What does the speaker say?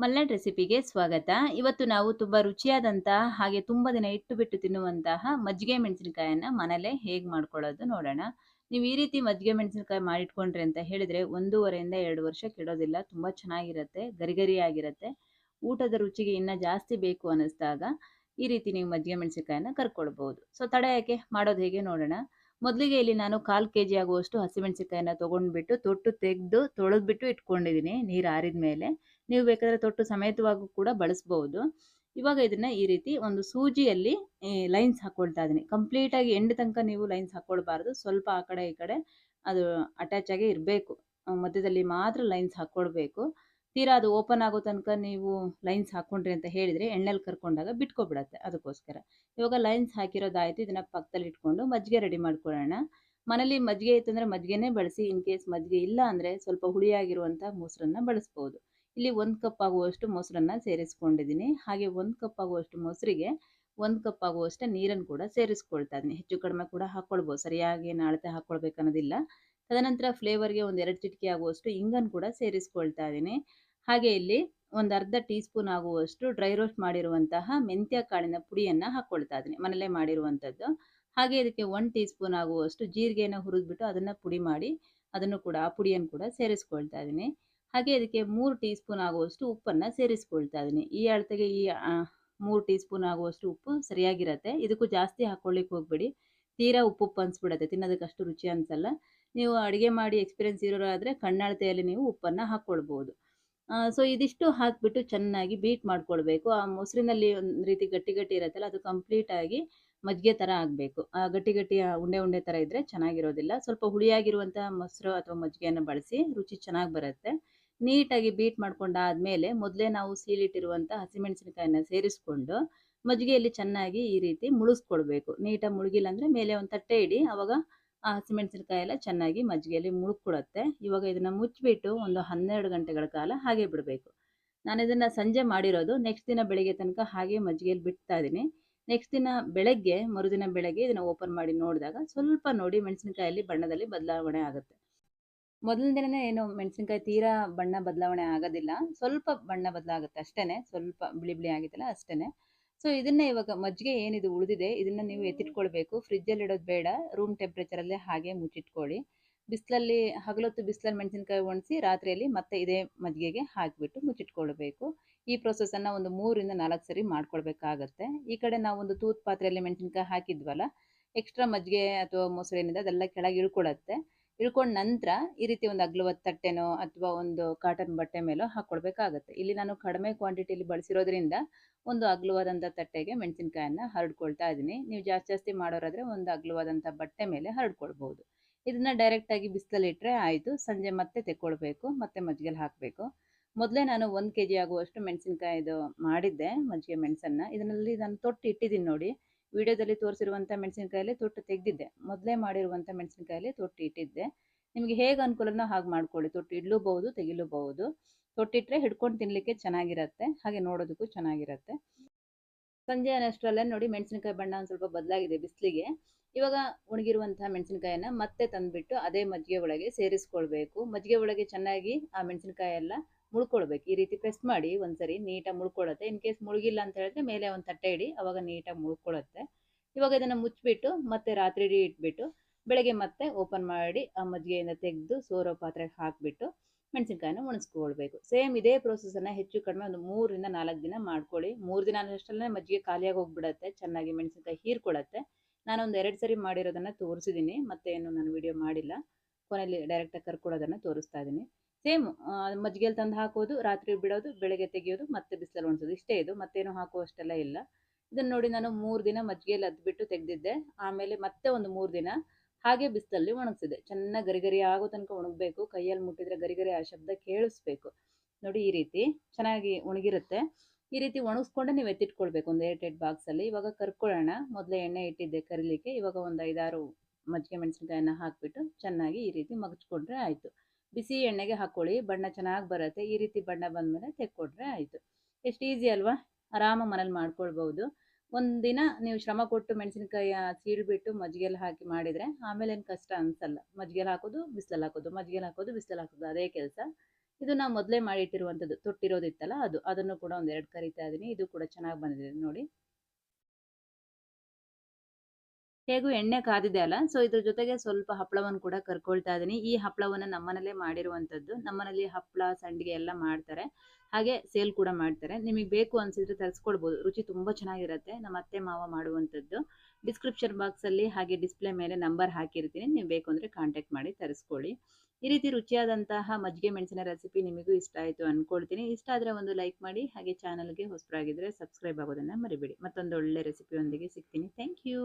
ಮಲ್ನಾಡ್ ರೆಸಿಪಿಗೆ ಸ್ವಾಗತ. ಇವತ್ತು ನಾವು ತುಂಬ ರುಚಿಯಾದಂತಹ ಹಾಗೆ ತುಂಬ ದಿನ ಇಟ್ಟು ಬಿಟ್ಟು ತಿನ್ನುವಂತಹ ಮಜ್ಜಿಗೆ ಮೆಣಸಿನಕಾಯನ್ನ ಮನೇಲೆ ಹೇಗೆ ಮಾಡ್ಕೊಳ್ಳೋದು ನೋಡೋಣ. ನೀವು ಈ ರೀತಿ ಮಜ್ಜಿಗೆ ಮೆಣಸಿನಕಾಯಿ ಮಾಡಿಟ್ಕೊಂಡ್ರಿ ಅಂತ ಹೇಳಿದ್ರೆ ಒಂದೂವರೆಯಿಂದ ಎರಡು ವರ್ಷ ಕೆಡೋದಿಲ್ಲ, ತುಂಬ ಚೆನ್ನಾಗಿರುತ್ತೆ ಗರಿಗರಿ ಆಗಿರುತ್ತೆ ಊಟದ ರುಚಿಗೆ ಇನ್ನ ಜಾಸ್ತಿ ಬೇಕು ಅನ್ನಿಸ್ದಾಗ ಈ ರೀತಿ ನೀವು ಮಜ್ಜಿಗೆ ಮೆಣಸಿನಕಾಯನ್ನ ಕರ್ಕೊಳ್ಬಹುದು ಸೊ, ತಡ ಯಾಕೆ? ಮಾಡೋದು ಹೇಗೆ ನೋಡೋಣ. ಮೊದಲಿಗೆ ಇಲ್ಲಿ ನಾನು ಕಾಲು ಕೆ ಜಿ ಆಗುವಷ್ಟು ಹಸಿಮೆಣಸಿನಕಾಯನ್ನ ತೊಗೊಂಡ್ಬಿಟ್ಟು ತೊಟ್ಟು ತೆಗೆದು ತೊಳೆದ್ಬಿಟ್ಟು ಇಟ್ಕೊಂಡಿದ್ದೀನಿ ನೀರು ಆರಿದ ಮೇಲೆ ನೀವು ಬೇಕಾದರೆ ತೊಟ್ಟು ಸಮೇತವಾಗೂ ಕೂಡ ಬಳಸ್ಬೋದು. ಇವಾಗ ಇದನ್ನ ಈ ರೀತಿ ಒಂದು ಸೂಜಿಯಲ್ಲಿ ಲೈನ್ಸ್ ಹಾಕ್ಕೊಳ್ತಾ ಇದ್ದೀನಿ. ಕಂಪ್ಲೀಟಾಗಿ ಎಂಡ್ ತನಕ ನೀವು ಲೈನ್ಸ್ ಹಾಕೊಳ್ಬಾರ್ದು. ಸ್ವಲ್ಪ ಆ ಕಡೆ ಈ ಕಡೆ ಅದು ಅಟ್ಯಾಚ್ ಆಗಿ ಇರಬೇಕು. ಮಧ್ಯದಲ್ಲಿ ಮಾತ್ರ ಲೈನ್ಸ್ ಹಾಕ್ಕೊಳ್ಬೇಕು ತೀರಾ ಅದು ಓಪನ್ ಆಗೋ ತನಕ ನೀವು ಲೈನ್ಸ್ ಹಾಕ್ಕೊಂಡ್ರಿ ಅಂತ ಹೇಳಿದರೆ ಎಣ್ಣೆಲಿ ಕರ್ಕೊಂಡಾಗ ಬಿಟ್ಕೊಬಿಡತ್ತೆ ಅದಕ್ಕೋಸ್ಕರ. ಇವಾಗ ಲೈನ್ಸ್ ಹಾಕಿರೋದಾಯಿತು, ಇದನ್ನ ಪಕ್ಕದಲ್ಲಿ ಇಟ್ಕೊಂಡು ಮಜ್ಜಿಗೆ ರೆಡಿ ಮಾಡ್ಕೊಳ್ಳೋಣ. ಮನೇಲಿ ಮಜ್ಜಿಗೆ ಇತ್ತಂದರೆ ಮಜ್ಜಿಗೆನೇ ಬಳಸಿ ಇನ್ ಕೇಸ್ ಮಜ್ಜಿಗೆ ಇಲ್ಲ ಅಂದರೆ ಸ್ವಲ್ಪ ಹುಳಿಯಾಗಿರುವಂಥ ಮೊಸರನ್ನ ಬಳಸ್ಬೋದು. ಇಲ್ಲಿ ಒಂದು ಕಪ್ ಆಗುವಷ್ಟು ಮೊಸರನ್ನ ಸೇರಿಸ್ಕೊಂಡಿದ್ದೀನಿ. ಹಾಗೆ ಒಂದು ಕಪ್ ಆಗುವಷ್ಟು ಮೊಸರಿಗೆ ಒಂದು ಕಪ್ ಆಗುವಷ್ಟು ನೀರನ್ನು ಕೂಡ ಸೇರಿಸ್ಕೊಳ್ತಾ ಇದ್ದೀನಿ. ಹೆಚ್ಚು ಕಡಿಮೆ ಕೂಡ ಹಾಕ್ಕೊಳ್ಬೋದು ಸರಿಯಾಗಿ ನಾಳತೆ ಹಾಕ್ಕೊಳ್ಬೇಕನ್ನೋದಿಲ್ಲ ತದನಂತರ ಫ್ಲೇವರ್ಗೆ ಒಂದು ಎರಡು ಚಿಟಿಕೆ ಆಗುವಷ್ಟು ಇಂಗನ್ನು ಕೂಡ ಸೇರಿಸ್ಕೊಳ್ತಾ ಇದ್ದೀನಿ. ಹಾಗೆ ಇಲ್ಲಿ ಒಂದು ಅರ್ಧ ಟೀ ಸ್ಪೂನ್ ಆಗುವಷ್ಟು ಡ್ರೈ ರೋಸ್ಟ್ ಮಾಡಿರುವಂತಹ ಮೆಂತ್ಯ ಕಾಳಿನ ಪುಡಿಯನ್ನು ಹಾಕ್ಕೊಳ್ತಾ ಇದ್ದೀನಿ. ಮನೆಯಲ್ಲೇ ಮಾಡಿರುವಂಥದ್ದು. ಹಾಗೆ ಇದಕ್ಕೆ ಒನ್ ಟೀ ಸ್ಪೂನ್ ಆಗುವಷ್ಟು ಜೀರಿಗೆಯನ್ನು ಹುರಿದ್ಬಿಟ್ಟು ಅದನ್ನು ಪುಡಿ ಮಾಡಿ ಅದನ್ನು ಕೂಡ ಆ ಪುಡಿಯನ್ನು ಕೂಡ ಸೇರಿಸ್ಕೊಳ್ತಾ ಇದ್ದೀನಿ. ಹಾಗೆ ಇದಕ್ಕೆ ಮೂರು ಟೀ ಸ್ಪೂನ್ ಆಗುವಷ್ಟು ಉಪ್ಪನ್ನು ಸೇರಿಸ್ಕೊಳ್ತಾ ಇದ್ದೀನಿ. ಈ ಅಳತೆಗೆ ಈ ಮೂರು ಟೀ ಸ್ಪೂನ್ ಆಗುವಷ್ಟು ಉಪ್ಪು ಸರಿಯಾಗಿರುತ್ತೆ. ಇದಕ್ಕೂ ಜಾಸ್ತಿ ಹಾಕ್ಕೊಳ್ಳಿಕ್ಕೆ ಹೋಗ್ಬೇಡಿ. ತೀರಾ ಉಪ್ಪು ಉಪ್ಪು ಅನಿಸ್ಬಿಡತ್ತೆ. ತಿನ್ನೋದಕ್ಕೆ ರುಚಿ ಅನಿಸಲ್ಲ. ನೀವು ಅಡುಗೆ ಮಾಡಿ ಎಕ್ಸ್ಪೀರಿಯನ್ಸ್ ಇರೋರಾದರೆ ಕಣ್ಣಾಳತೆಯಲ್ಲಿ ನೀವು ಉಪ್ಪನ್ನು ಹಾಕ್ಕೊಳ್ಬೋದು. ಸೊ ಇದಿಷ್ಟು ಹಾಕಿಬಿಟ್ಟು ಚೆನ್ನಾಗಿ ಬೀಟ್ ಮಾಡ್ಕೊಳ್ಬೇಕು. ಆ, ಮೊಸರಿನಲ್ಲಿ ಒಂದು ರೀತಿ ಗಟ್ಟಿ ಗಟ್ಟಿ ಇರುತ್ತಲ್ಲ, ಅದು ಕಂಪ್ಲೀಟಾಗಿ ಮಜ್ಜಿಗೆ ಥರ ಆಗಬೇಕು. ಆ, ಗಟ್ಟಿ ಗಟ್ಟಿ ಉಂಡೆ ಉಂಡೆ ಥರ ಇದ್ದರೆ ಚೆನ್ನಾಗಿರೋದಿಲ್ಲ. ಸ್ವಲ್ಪ ಹುಳಿಯಾಗಿರುವಂಥ ಮೊಸರು ಅಥವಾ ಮಜ್ಜಿಗೆಯನ್ನು ಬಳಸಿ ರುಚಿ ಚೆನ್ನಾಗಿ ಬರುತ್ತೆ. ನೀಟಾಗಿ ಬೀಟ್ ಮಾಡ್ಕೊಂಡಾದ್ಮೇಲೆ ಮೊದಲೇ ನಾವು ಸೀಲಿಟ್ಟಿರುವಂಥ ಹಸಿಮೆಣಸಿನಕಾಯಿನ ಸೇರಿಸ್ಕೊಂಡು ಮಜ್ಜಿಗೆಯಲ್ಲಿ ಚೆನ್ನಾಗಿ ಈ ರೀತಿ ಮುಳುಗಿಸ್ಕೊಡ್ಬೇಕು ನೀಟಾಗಿ ಮುಳುಗಿಲ್ಲ ಅಂದರೆ ಮೇಲೆ ಒಂದು ತಟ್ಟೆ ಇಡಿ, ಅವಾಗ ಆ ಹಸಿಮೆಣಸಿನಕಾಯಿ ಎಲ್ಲ ಚೆನ್ನಾಗಿ ಮಜ್ಜಿಗೆಯಲ್ಲಿ ಮುಳುಗ್ಕೊಡುತ್ತೆ ಇವಾಗ ಇದನ್ನು ಮುಚ್ಚಿಬಿಟ್ಟು ಒಂದು ಹನ್ನೆರಡು ಗಂಟೆಗಳ ಕಾಲ ಹಾಗೆ ಬಿಡಬೇಕು. ನಾನು ಇದನ್ನು ಸಂಜೆ ಮಾಡಿರೋದು, ನೆಕ್ಸ್ಟ್ ದಿನ ಬೆಳಗ್ಗೆ ತನಕ ಹಾಗೆ ಮಜ್ಜಿಗೆಯಲ್ಲಿ ಬಿಡ್ತಾ ಇದ್ದೀನಿ. ನೆಕ್ಸ್ಟ್ ದಿನ ಬೆಳಗ್ಗೆ, ಮರುದಿನ ಬೆಳಗ್ಗೆ ಇದನ್ನು ಓಪನ್ ಮಾಡಿ ನೋಡಿದಾಗ ಸ್ವಲ್ಪ ನೋಡಿ ಮೆಣಸಿನಕಾಯಲ್ಲಿ ಬಣ್ಣದಲ್ಲಿ ಬದಲಾವಣೆ ಆಗುತ್ತೆ. ಮೊದಲನೇ ದಿನನೇ ಏನು ಮೆಣಸಿನಕಾಯಿ ತೀರಾ ಬಣ್ಣ ಬದಲಾವಣೆ ಆಗೋದಿಲ್ಲ. ಸ್ವಲ್ಪ ಬಣ್ಣ ಬದಲಾಗುತ್ತೆ ಅಷ್ಟೇ ಸ್ವಲ್ಪ ಬಿಳಿ ಬಿಳಿ ಆಗಿತ್ತಲ್ಲ ಅಷ್ಟೇ ಸೊ ಇದನ್ನ ಇವಾಗ ಮಜ್ಜಿಗೆ ಏನಿದು ಉಳಿದಿದೆ, ಇದನ್ನ ನೀವು ಎತ್ತಿಟ್ಕೊಳ್ಬೇಕು. ಫ್ರಿಜ್ಜಲ್ಲಿ ಇಡೋದು ಬೇಡ. ರೂಮ್ ಟೆಂಪ್ರೇಚರಲ್ಲೇ ಹಾಗೆ ಮುಚ್ಚಿಟ್ಕೊಳ್ಳಿ. ಬಿಸಿಲಲ್ಲಿ, ಹಗಲೊತ್ತು ಬಿಸಿಲಲ್ಲಿ ಮೆಣಸಿನಕಾಯಿ ಒಣಸಿ, ರಾತ್ರಿಯಲ್ಲಿ ಮತ್ತೆ ಇದೇ ಮಜ್ಜಿಗೆಗೆ ಹಾಕಿಬಿಟ್ಟು ಮುಚ್ಚಿಟ್ಕೊಳ್ಬೇಕು. ಈ ಪ್ರೊಸೆಸನ್ನು ಒಂದು ಮೂರಿಂದ ನಾಲ್ಕು ಸರಿ ಮಾಡ್ಕೊಳ್ಬೇಕಾಗತ್ತೆ. ಈ ಕಡೆ ನಾವು ಒಂದು ತೂತ್ ಪಾತ್ರೆಯಲ್ಲಿ ಮೆಣಸಿನಕಾಯಿ ಹಾಕಿದ್ವಲ್ಲ ಎಕ್ಸ್ಟ್ರಾ ಮಜ್ಜಿಗೆ ಅಥವಾ ಮೊಸರು ಏನಿದೆ ಅದೆಲ್ಲ ಕೆಳಗೆ ಇಳ್ಕೊಳತ್ತೆ. ಇಳ್ಕೊಂಡ ನಂತರ ಈ ರೀತಿ ಒಂದು ಅಗ್ಲವಾದ ತಟ್ಟೆನೋ ಅಥವಾ ಒಂದು ಕಾಟನ್ ಬಟ್ಟೆ ಮೇಲೋ ಹಾಕ್ಕೊಳ್ಬೇಕಾಗತ್ತೆ ಇಲ್ಲಿ ನಾನು ಕಡಿಮೆ ಕ್ವಾಂಟಿಟಿಯಲ್ಲಿ ಬಳಸಿರೋದ್ರಿಂದ ಒಂದು ಅಗ್ಲವಾದಂಥ ತಟ್ಟೆಗೆ ಮೆಣಸಿನಕಾಯನ್ನ ಹರಡ್ಕೊಳ್ತಾ ಇದ್ದೀನಿ. ನೀವು ಜಾಸ್ತಿ ಜಾಸ್ತಿ ಮಾಡೋರಾದರೆ ಒಂದು ಅಗ್ಲವಾದಂಥ ಬಟ್ಟೆ ಮೇಲೆ ಹರಡ್ಕೊಳ್ಬೋದು ಇದನ್ನ ಡೈರೆಕ್ಟಾಗಿ ಬಿಸಿಲಲ್ಲಿ ಇಟ್ಟರೆ ಆಯಿತು. ಸಂಜೆ ಮತ್ತೆ ತೆಕ್ಕೊಳ್ಬೇಕು, ಮತ್ತೆ ಮಜ್ಜಿಗೆಲಿ ಹಾಕಬೇಕು. ಮೊದಲೇ ನಾನು ಒಂದು ಕೆ ಜಿ ಆಗುವಷ್ಟು ಮೆಣಸಿನ್ಕಾಯಿದು ಮಾಡಿದ್ದೆ, ಮಜ್ಜಿಗೆ ಮೆಣಸನ್ನು. ಇದರಲ್ಲಿ ನಾನು ತೊಟ್ಟು ಇಟ್ಟಿದ್ದೀನಿ ನೋಡಿ. ವಿಡಿಯೋದಲ್ಲಿ ತೋರಿಸಿರುವಂಥ ಮೆಣಸಿನಕಾಯಲ್ಲಿ ತೊಟ್ಟು ತೆಗೆದಿದ್ದೆ. ಮೊದಲೇ ಮಾಡಿರುವಂಥ ಮೆಣಸಿನಕಾಯಲ್ಲಿ ತೊಟ್ಟು ಇಟ್ಟಿದ್ದೆ. ನಿಮಗೆ ಹೇಗೆ ಅನುಕೂಲನೋ ಹಾಗೆ ಮಾಡ್ಕೊಳ್ಳಿ. ತೊಟ್ಟು ಇಡ್ಲೂಬಹುದು, ತೆಗಿಲೂಬಹುದು. ತೊಟ್ಟಿಟ್ಟರೆ ಹಿಡ್ಕೊಂಡು ತಿನ್ನಲಿಕ್ಕೆ ಚೆನ್ನಾಗಿರುತ್ತೆ. ಹಾಗೆ ನೋಡೋದಕ್ಕೂ ಚೆನ್ನಾಗಿರುತ್ತೆ. ಸಂಜೆ ಅನ್ನಷ್ಟರಲ್ಲೇ ನೋಡಿ ಮೆಣಸಿನಕಾಯಿ ಬಣ್ಣ ಒಂದು ಸ್ವಲ್ಪ ಬದಲಾಗಿದೆ ಬಿಸಿಲಿಗೆ. ಇವಾಗ ಒಣಗಿರುವಂತಹ ಮೆಣಸಿನಕಾಯನ್ನ ಮತ್ತೆ ತಂದುಬಿಟ್ಟು ಅದೇ ಮಜ್ಜಿಗೆ ಒಳಗೆ ಸೇರಿಸ್ಕೊಳ್ಬೇಕು. ಮಜ್ಜಿಗೆ ಒಳಗೆ ಚೆನ್ನಾಗಿ ಆ ಮೆಣಸಿನಕಾಯಿ ಎಲ್ಲ ಮುಳ್ಕೊಳ್ಬೇಕು. ಈ ರೀತಿ ಪ್ರೆಸ್ ಮಾಡಿ ಒಂದ್ಸರಿ ನೀಟಾಗಿ ಮುಳ್ಕೊಳ್ಳುತ್ತೆ ಇನ್ ಕೇಸ್ ಮುಳುಗಿಲ್ಲ ಅಂತ ಹೇಳಿದ್ರೆ ಮೇಲೆ ಒಂದು ತಟ್ಟೆ ಇಡಿ. ಅವಾಗ ನೀಟಾಗಿ ಮುಳ್ಕೊಳ್ಳುತ್ತೆ ಇವಾಗ ಇದನ್ನು ಮುಚ್ಚಿಬಿಟ್ಟು ಮತ್ತೆ ರಾತ್ರಿ ಇಡೀ ಇಟ್ಬಿಟ್ಟು ಬೆಳಗ್ಗೆ ಮತ್ತೆ ಓಪನ್ ಮಾಡಿ ಆ ಮಜ್ಜಿಗೆಯಿಂದ ತೆಗೆದು ಸೋರೋ ಪಾತ್ರೆಗೆ ಹಾಕಿಬಿಟ್ಟು ಮೆಣಸಿನ್ಕಾಯಿನ ಒಣಸ್ಕೊಳ್ಬೇಕು. ಸೇಮ್ ಇದೇ ಪ್ರೊಸೆಸನ್ನು ಹೆಚ್ಚು ಕಡಿಮೆ ಒಂದು ಮೂರರಿಂದ ನಾಲ್ಕು ದಿನ ಮಾಡ್ಕೊಳ್ಳಿ. ಮೂರು ದಿನ ಅನ್ನೋಷ್ಟಲ್ಲೇ ಮಜ್ಜಿಗೆ ಖಾಲಿಯಾಗಿ ಹೋಗ್ಬಿಡತ್ತೆ. ಚೆನ್ನಾಗಿ ಮೆಣಸಿನ್ಕಾಯಿ ಹೀರ್ಕೊಳತ್ತೆ. ನಾನೊಂದು ಎರಡು ಸರಿ ಮಾಡಿರೋದನ್ನು ತೋರಿಸಿದ್ದೀನಿ ಮತ್ತೆ ಏನು ನಾನು ವಿಡಿಯೋ ಮಾಡಿಲ್ಲ. ಕೊನೆಯಲ್ಲಿ ಡೈರೆಕ್ಟಾಗಿ ಕರ್ಕೊಳ್ಳೋದನ್ನು ತೋರಿಸ್ತಾ ಇದ್ದೀನಿ ಸೇಮ್ ಮಜ್ಜಿಗೆಯಲ್ಲಿ ತಂದು ಹಾಕೋದು, ರಾತ್ರಿ ಬಿಡೋದು, ಬೆಳಗ್ಗೆ ತೆಗೆಯೋದು, ಮತ್ತೆ ಬಿಸಿಲಲ್ಲಿ ಒಣಸೋದು. ಇಷ್ಟೇ ಇದು, ಮತ್ತೇನು ಹಾಕುವಷ್ಟೆಲ್ಲ ಇಲ್ಲ. ಇದನ್ನು ನೋಡಿ ನಾನು ಮೂರು ದಿನ ಮಜ್ಜಿಗೆಯಲ್ಲಿ ಅದ್ಬಿಟ್ಟು ತೆಗೆದಿದ್ದೆ. ಆಮೇಲೆ ಮತ್ತೆ ಒಂದು ಮೂರು ದಿನ ಹಾಗೆ ಬಿಸಿಲಲ್ಲಿ ಒಣಗಿಸಿದೆ. ಚೆನ್ನಾಗಿ ಗರಿಗರಿ ಆಗೋ ತನಕ ಒಣಗಬೇಕು. ಕೈಯಲ್ಲಿ ಮುಟ್ಟಿದ್ರೆ ಗರಿಗರಿ ಆ ಶಬ್ದ ಕೇಳಿಸ್ಬೇಕು. ನೋಡಿ ಈ ರೀತಿ ಚೆನ್ನಾಗಿ ಒಣಗಿರುತ್ತೆ. ಈ ರೀತಿ ಒಣಗಿಸ್ಕೊಂಡೆ ನೀವು ಎತ್ತಿಟ್ಕೊಳ್ಬೇಕು ಒಂದು ಏಟ್ ಏಟ್ ಬಾಕ್ಸಲ್ಲಿ ಇವಾಗ ಕರ್ಕೊಳ್ಳೋಣ. ಮೊದಲೇ ಎಣ್ಣೆ ಇಟ್ಟಿದ್ದೆ ಕರಿಲಿಕ್ಕೆ. ಇವಾಗ ಒಂದು ಐದಾರು ಮಜ್ಜಿಗೆ ಮೆಣಸಿನ್ಕಾಯನ್ನ ಹಾಕಿಬಿಟ್ಟು ಚೆನ್ನಾಗಿ ಈ ರೀತಿ ಮಗಚ್ಕೊಂಡ್ರೆ ಆಯಿತು. ಬಿಸಿ ಎಣ್ಣೆಗೆ ಹಾಕ್ಕೊಳ್ಳಿ ಬಣ್ಣ ಚೆನ್ನಾಗಿ ಬರುತ್ತೆ. ಈ ರೀತಿ ಬಣ್ಣ ಬಂದಮೇಲೆ ತೆಕ್ಕೊಟ್ರೆ ಆಯಿತು. ಎಷ್ಟು ಈಸಿ ಅಲ್ವಾ? ಆರಾಮ ಮನೇಲಿ ಮಾಡ್ಕೊಳ್ಬೋದು ಒಂದಿನ ನೀವು ಶ್ರಮ ಕೊಟ್ಟು ಮೆಣಸಿನಕಾಯಿ ಸೀಳ್ಬಿಟ್ಟು ಮಜ್ಜಿಗೆಲ್ಲ ಹಾಕಿ ಮಾಡಿದರೆ ಆಮೇಲೆ ಏನು ಕಷ್ಟ ಅನಿಸಲ್ಲ. ಮಜ್ಜಿಗೆಲ್ಲ ಹಾಕೋದು ಬಿಸಿಲಲ್ಲಿ ಹಾಕೋದು ಮಜ್ಜಿಗೆಲ್ಲ ಹಾಕೋದು ಬಿಸಿಲಲ್ಲಿ ಹಾಕೋದು ಅದೇ ಕೆಲಸ. ಇದು ನಾವು ಮೊದಲೇ ಮಾಡಿಟ್ಟಿರುವಂಥದ್ದು, ತೊಟ್ಟಿರೋದಿತ್ತಲ್ಲ ಅದು. ಅದನ್ನು ಕೂಡ ಒಂದೆರಡು ಕರಿತಾ ಇದ್ದೀನಿ ಇದು ಕೂಡ ಚೆನ್ನಾಗಿ ಬಂದಿದೆ ನೋಡಿ. ಹೇಗೂ ಎಣ್ಣೆ ಕಾದಿದೆ ಅಲ್ಲ? ಸೊ ಇದ್ರ ಜೊತೆಗೆ ಸ್ವಲ್ಪ ಹಪ್ಪಳವನ್ನು ಕೂಡ ಕರ್ಕೊಳ್ತಾ ಇದ್ದೀನಿ ಈ ಹಪ್ಪಳವನ್ನು ನಮ್ಮನಲ್ಲೇ ಮಾಡಿರುವಂಥದ್ದು. ನಮ್ಮನೇಲಿ ಹಪ್ಪಳ ಸಂಡಿಗೆ ಎಲ್ಲ ಮಾಡ್ತಾರೆ. ಹಾಗೆ ಸೇಲ್ ಕೂಡ ಮಾಡ್ತಾರೆ. ನಿಮಗೆ ಬೇಕು ಅನ್ಸಿದ್ರೆ ತರಿಸ್ಕೊಳ್ಬೋದು ರುಚಿ ತುಂಬ ಚೆನ್ನಾಗಿರುತ್ತೆ. ನಮ್ಮ ಅತ್ತೆ, ಮಾವ ಮಾಡುವಂಥದ್ದು. ಡಿಸ್ಕ್ರಿಪ್ಷನ್ ಬಾಕ್ಸಲ್ಲಿ ಹಾಗೆ ಡಿಸ್ಪ್ಲೇ ಮೇಲೆ ನಂಬರ್ ಹಾಕಿರ್ತೀನಿ. ನೀವು ಬೇಕು ಅಂದರೆ ಕಾಂಟ್ಯಾಕ್ಟ್ ಮಾಡಿ ತರಿಸ್ಕೊಳ್ಳಿ. ಈ ರೀತಿ ರುಚಿಯಾದಂತಹ ಮಜ್ಜಿಗೆ ಮೆಣಸಿನ ರೆಸಿಪಿ ನಿಮಗೂ ಇಷ್ಟ ಆಯಿತು ಅಂದ್ಕೊಳ್ತೀನಿ ಇಷ್ಟ ಆದರೆ ಒಂದು ಲೈಕ್ ಮಾಡಿ, ಹಾಗೆ ಚಾನಲ್ಗೆ ಹೊಸಬರಾಗಿದ್ದರೆ ಸಬ್ಸ್ಕ್ರೈಬ್ ಆಗೋದನ್ನು ಮರಿಬೇಡಿ. ಮತ್ತೊಂದು ಒಳ್ಳೆ ರೆಸಿಪಿಯೊಂದಿಗೆ ಸಿಗ್ತೀನಿ. Thank you.